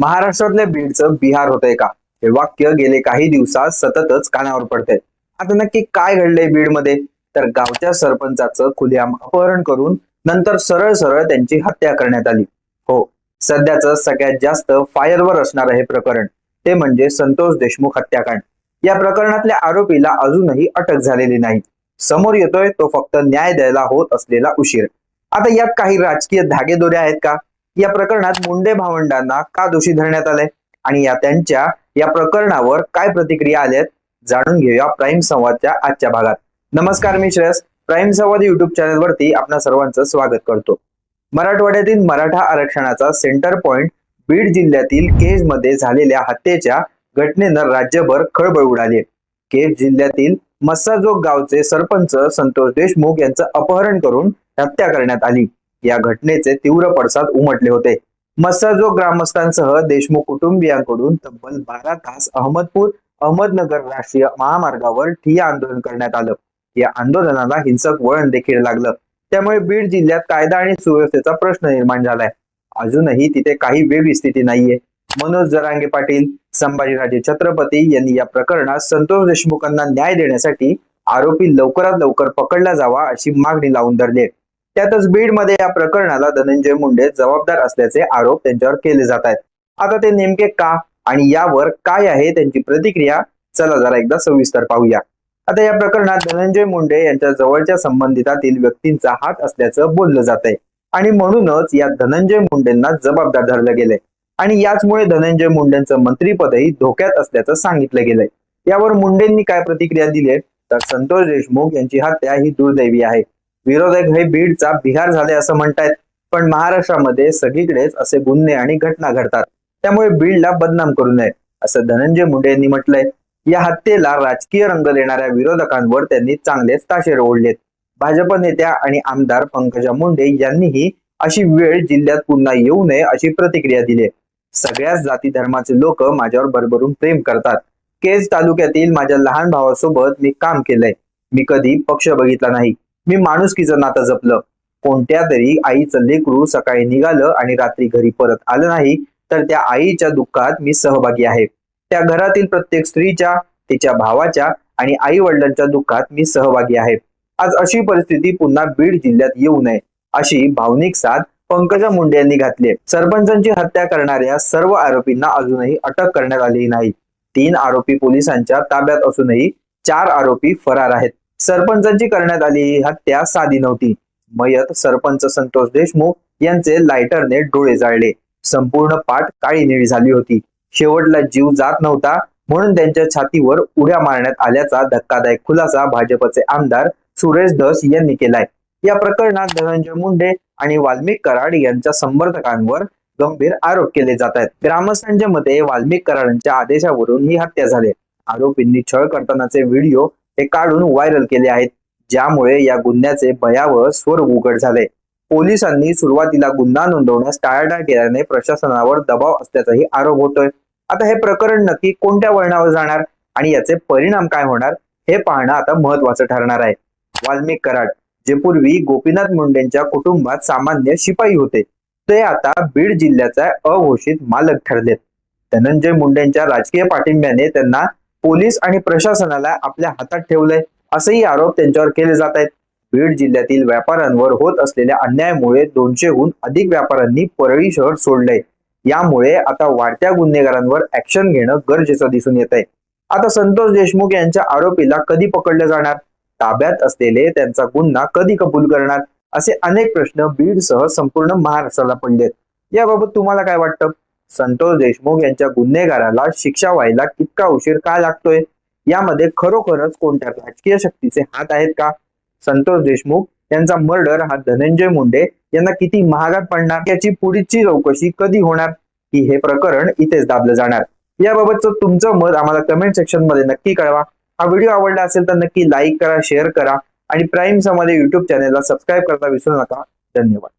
महाराष्ट्रातल्या बीडचं बिहार होतंय का? हे वाक्य गेले काही दिवसात सततच कानावर पडतंय. आता नक्की काय घडलंय बीडमध्ये? तर गावच्या सरपंचाचं खुलेआम अपहरण करून नंतर सरळ सरळ त्यांची हत्या करण्यात आली. हो सध्याचं सगळ्यात जास्त फायरवर असणारं हे प्रकरण. ते म्हणजे संतोष देशमुख हत्याकांड. या प्रकरणातल्या आरोपीला अजूनही अटक झालेली नाही. समोर येतोय तो फक्त न्याय द्यायला होत असलेला उशीर. आता यात काही राजकीय धागेदोरे आहेत का? या प्रकरणात मुंडे भावंडांना का दोषी धरण्यात आलंय? आणि या त्यांच्या या प्रकरणावर काय प्रतिक्रिया आल्यात? जाणून घेऊया प्राईम संवादच्या आजच्या भागात. नमस्कार मी श्रेयस. प्राईम संवाद युट्यूब चॅनलवरती आपल्या आपणा सर्वांचं स्वागत करतो. मराठवाड्यातील मराठा आरक्षणाचा सेंटर पॉइंट बीड जिल्ह्यातील केजमध्ये झालेल्या हत्येच्या घटनेनं राज्यभर खळबळ उडाली. केज जिल्ह्यातील मस्साजोग गावचे सरपंच संतोष देशमुख यांचं अपहरण करून हत्या करण्यात आली. या घटनेचे तीव्र पडसाद उमटले होते. मस्साजोग ग्रामस्थांसह देशमुख कुटुंबियांकडून तब्बल बारा तास अहमदपूर अहमदनगर राष्ट्रीय महामार्गावर ठिय्या आंदोलन करण्यात आलं. या आंदोलनाला हिंसक वळण देखील लागलं. त्यामुळे बीड जिल्ह्यात कायदा आणि सुव्यवस्थेचा प्रश्न निर्माण झालाय. अजूनही तिथे काही वेगळी स्थिती नाहीये. मनोज जरांगे पाटील संभाजीराजे छत्रपती यांनी या प्रकरणात संतोष देशमुखांना न्याय देण्यासाठी आरोपी लवकरात लवकर पकडला जावा अशी मागणी लावून धरली. त्यातच बीडमध्ये या प्रकरणाला धनंजय मुंडे जबाबदार असल्याचे आरोप त्यांच्यावर केले जात आहेत. आता ते नेमके का आणि यावर काय आहे त्यांची प्रतिक्रिया? चला जरा एकदा सविस्तर पाहूया. आता या प्रकरणात धनंजय मुंडे यांच्या जवळच्या संबंधितातील व्यक्तींचा हात असल्याचं बोललं जात आहे आणि म्हणूनच या धनंजय मुंडेंना जबाबदार धरलं गेलंय. आणि याचमुळे धनंजय मुंडेंचं मंत्रीपदही धोक्यात असल्याचं सांगितलं गेलंय. यावर मुंडेंनी काय प्रतिक्रिया दिली तर संतोष देशमुख यांची हत्या ही दुर्दैवी आहे. विरोधक हे बीडचा बिहार झाले असं म्हणतायत पण महाराष्ट्रामध्ये सगळीकडेच असे गुन्हे आणि घटना घडतात. त्यामुळे बीडला बदनाम करू नये असं धनंजय मुंडे यांनी म्हटलंय. या हत्येला राजकीय रंग देणाऱ्या विरोधकांवर त्यांनी चांगलेच ताशेर ओढलेत. भाजप नेत्या आणि आमदार पंकजा मुंडे यांनीही अशी वेळ जिल्ह्यात पुन्हा येऊ नये अशी प्रतिक्रिया दिली सगळ्याच जाती धर्माचे लोक माझ्यावर भरभरून प्रेम करतात. केज तालुक्यातील माझ्या लहान भावासोबत मी काम केलंय. मी कधी पक्ष बघितला नाही. मी माणुसकीचं नातं जपलं कोणत्या तरी आईचं लेकरू सकाळी निघालं आणि रात्री घरी परत आलं नाही तर त्या आईच्या दुःखात मी सहभागी आहे. त्या घरातील प्रत्येक स्त्रीच्या तिच्या भावाच्या आणि आई वडिलांच्या दुःखात मी सहभागी आहे. आज अशी परिस्थिती पुन्हा बीड जिल्ह्यात येऊ नये अशी भावनिक साथ पंकजा मुंडे यांनी घातली सरपंचांची हत्या करणाऱ्या सर्व आरोपींना अजूनही अटक करण्यात आलेली नाही. तीन आरोपी पोलिसांच्या ताब्यात असूनही चार आरोपी फरार आहेत. सरपंचांची करण्यात आलेली हत्या साधी नव्हती. मयत सरपंच संतोष देशमुख यांचे लायटरने डोळे जाळले. संपूर्ण पाठ काळी निळी झाली होती. शेवटला जीव जात नव्हता म्हणून त्यांच्या छातीवर उड्या मारण्यात आल्याचा धक्कादायक खुलासा भाजपचे आमदार सुरेश धस यांनी केलाय. या प्रकरणात धनंजय मुंडे आणि वाल्मिक कराड यांच्या समर्थकांवर गंभीर आरोप केले जात आहेत. ग्रामस्थांच्या मते वाल्मिक कराडांच्या आदेशावरून ही हत्या झाली आरोपींनी छळ करतानाचे व्हिडिओ हे काढून व्हायरल केले आहेत. ज्यामुळे या गुन्ह्याचे भयावह स्वर उघड झाले. पोलिसांनी सुरुवातीला गुन्हा नोंदवण्यास टाळाटाळ केल्याने प्रशासनावर दबाव असल्याचाही आरोप होतोय. आता हे प्रकरण नक्की कोणत्या वळणावर जाणार आणि याचे परिणाम काय होणार हे पाहणं आता महत्वाचं ठरणार आहे. वाल्मिक कराड जे पूर्वी गोपीनाथ मुंडेंच्या कुटुंबात सामान्य शिपाई होते ते आता बीड जिल्ह्याचा अघोषित मालक ठरलेत. धनंजय मुंडेंच्या राजकीय पाठिंब्याने त्यांना पोलीस आणि प्रशासनाला आपल्या हातात ठेवलंय असेही आरोप त्यांच्यावर केले जात आहेत. बीड जिल्ह्यातील व्यापाऱ्यांवर होत असलेल्या अन्यायामुळे दोनशेहून अधिक व्यापाऱ्यांनी परळी शहर सोडलंय. यामुळे आता वाढत्या गुन्हेगारांवर ऍक्शन घेणं गरजेचं दिसून येत आहे. आता संतोष देशमुख यांच्या आरोपीला कधी पकडलं जाणार? ताब्यात असलेले त्यांचा गुन्हा कधी कबूल करणार? असे अनेक प्रश्न बीडसह संपूर्ण महाराष्ट्राला पडलेत. याबाबत तुम्हाला काय वाटतं? संतोष देशमुख यांच्या गुन्हेगाराला शिक्षा व्हायला कितका उशीर का लागतोय? यामध्ये खरोखरच कोणत्या राजकीय शक्तीचे हात आहेत का? संतोष देशमुख यांचा मर्डर हा धनंजय मुंडे यांना किती महागात पडणार? याची पुढची चौकशी कधी होणार? की हे प्रकरण इथेच दाबलं जाणार. याबाबतचं तुमचं मत आम्हाला कमेंट सेक्शनमध्ये नक्की कळवा. हा व्हिडिओ आवडला असेल तर नक्की लाईक करा शेअर करा आणि प्राईम समाधी युट्यूब चॅनेलला सबस्क्राईब करता विसरू नका. धन्यवाद.